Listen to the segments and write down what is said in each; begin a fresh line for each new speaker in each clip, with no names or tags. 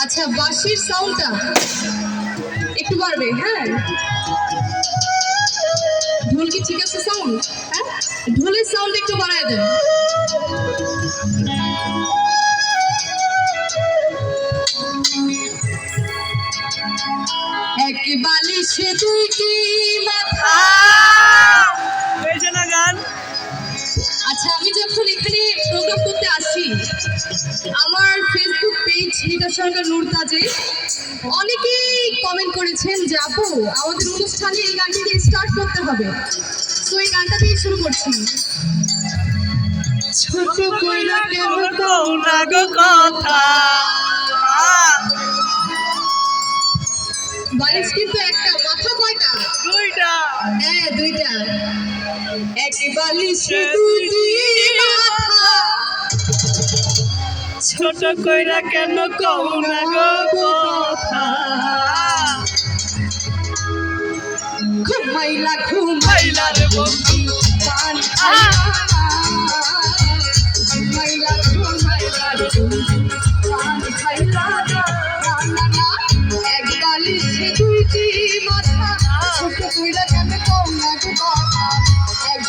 আচ্ছা বাঁশির সাউন্ডটা একটু বাড়বে হ্যাঁ। ঢোল কি ঠিক আছে সাউন্ড হ্যাঁ? ঢোলের সাউন্ড একটু বাড়ায় দেন। এক বালিশে দুইটি মাথা। আমার ফেসবুক পেজ রিতা সরকার নূর তাজে অনেকেই কমেন্ট করেছেন যে আপু আমাদের অনুষ্ঠানে এই গানটি দিয়ে স্টার্ট করতে হবে। তো এই গানটা দিয়ে শুরু করছি। ছোট কইরা কেন
কও না গো কথা।
বালিশ কিন্তু একটা মাথা কয়টা?
দুইটা।
হ্যাঁ দুইটা। এক বালিশে
ছোট কইরা কেন কও না গো কথা?
ঘুমাইলা ঘুমাইলা
মাইলা রে বন্ধু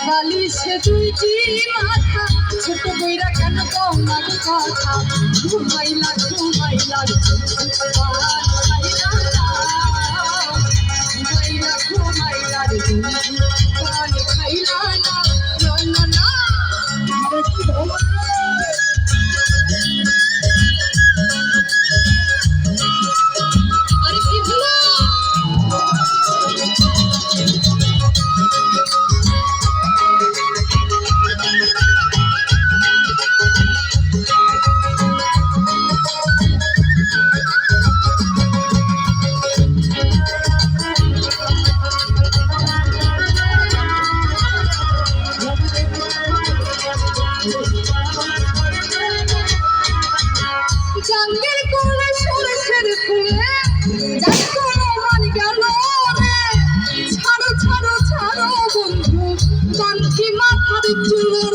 বালিশে দুইটি মাথা ছোট বইরা কেন না কথা? ঘুমাইলা ঘুমাইলা।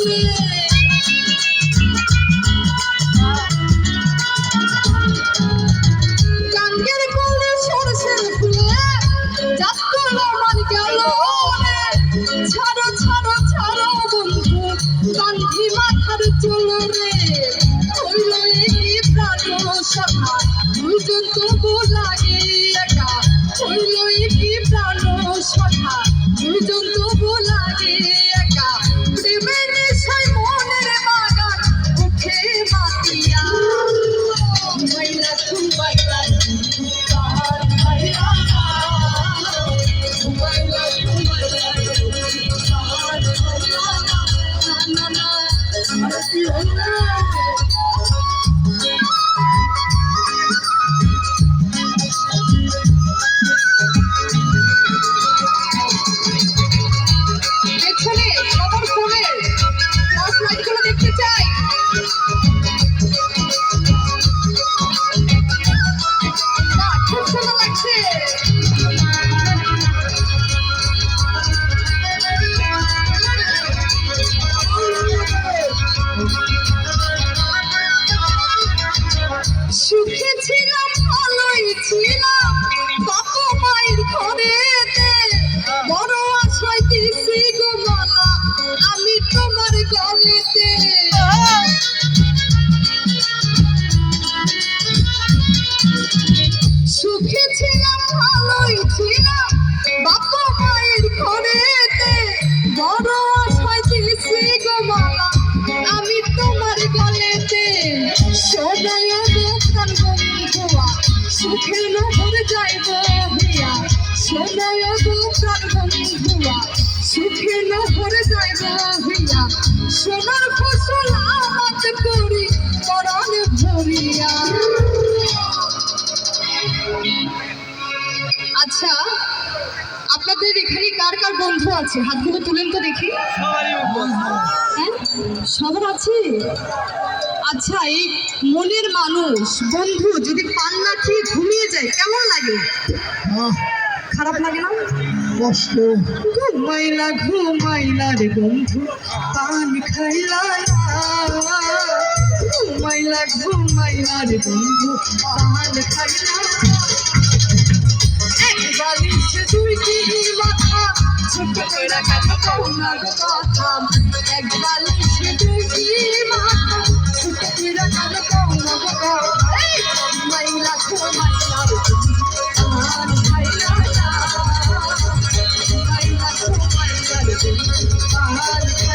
Yeah. তোমার গলেতে। সুখে ছিলাম, ভালোই ছিলাম বাবা মায়ের ঘরেতে। বড় আশায় দিছি গো মালা, আমি তোমার গলেতে। সোনায় দোকান বন্ধুয়া সুখে নহর যাইব হিয়া সোনায় দোকান বন্ধুয়া সুখে নহর যাইব হিয়া সোনার ফসল আমাত করি পরাণ ভরিয়া। আচ্ছা আপনাদের এখানে কার কার বন্ধু আছে? হাতগুলো তুলেন তো দেখি। হ্যাঁ? সবার আছে? আচ্ছা এই মনের মানুষ বন্ধু যদি পান্না খেয়ে ঘুমিয়ে যায় কেমন লাগে? খারাপ লাগে না?
কষ্ট।
ঘুমাইলা ঘুমাইলা রে বন্ধু পান খাইলা না। ঘুমাইলা ঘুমাইলা রে বন্ধু পান খাইলা না। এক বালিশে মাথা ছোট করে কেন কথা। এক বালিশে দুইটি মাথা। Hallelujah.